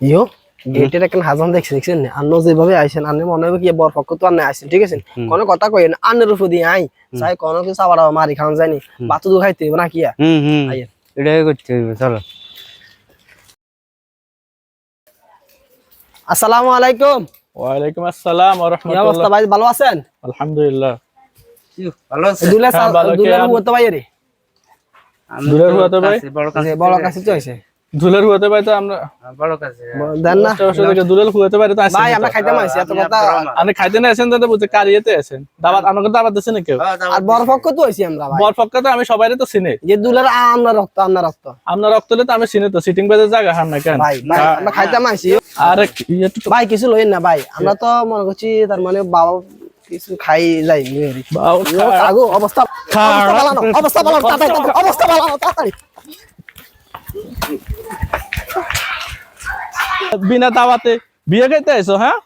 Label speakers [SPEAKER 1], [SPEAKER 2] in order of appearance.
[SPEAKER 1] ইয়ো গেটের হাজান দেখছি দেখছেন? আন্ন যেভাবে আইছেন আন্নে মনে হবে কি বর পক্ষ তো আন্নে আইছেন ঠিক আছে? কোনো কথা আন্নের উপর দিয়ে আই। চাই কোনো কিছু আবার মারি খাওয়ান যায়নি। বাতু দু খাইতে না কি
[SPEAKER 2] হুম হুম। এটাই করতে হইবে চলো।
[SPEAKER 1] আসসালামু আলাইকুম।
[SPEAKER 3] ওয়ালাইকুম আসসালাম ওয়া
[SPEAKER 1] কি অবস্থা ভাই ভালো আছেন?
[SPEAKER 3] আলহামদুলিল্লাহ।
[SPEAKER 2] ভালো আছে
[SPEAKER 1] দুলে দুলে ভাই রে
[SPEAKER 3] দূরের ভাই?
[SPEAKER 2] বড় কাছে
[SPEAKER 1] তো
[SPEAKER 3] দুলের হুয়াতে পাই তো আমরা।
[SPEAKER 2] বড় কাছে
[SPEAKER 1] দেন না।
[SPEAKER 3] দুলের হুয়াতে পাই তো আসেন
[SPEAKER 1] ভাই আমরা খাইতে মাইছি এত কথা।
[SPEAKER 3] আপনি খাইতে না আসেন তো বুঝতে কারিয়েতে আসেন দাবাত আমাকে দাবাত দিছে না কেউ?
[SPEAKER 1] আর বড় পক্ষ তো হইছি আমরা ভাই।
[SPEAKER 3] বর পক্ষে তো আমি সবাই তো চিনি।
[SPEAKER 1] যে দুলের আমরা রক্ত আমরা রক্ত।
[SPEAKER 3] আপনার রক্ত তো আমি চিনি তো সিটিং বেজে জায়গা খান না কেন?
[SPEAKER 1] ভাই আমরা খাইতে মাইছি
[SPEAKER 3] আর ইয়ে
[SPEAKER 1] ভাই কিছু লইন না ভাই। আমরা তো মনে করছি তার মানে বাবা কিছু খাই যাই আগো অবস্থা অবস্থা অবস্থা বালানো তাড়াতাড়ি অবস্থা তাড়াতাড়ি।
[SPEAKER 3] বিনা দাওয়াতে বিয়ে খাইতে আইছো হ্যাঁ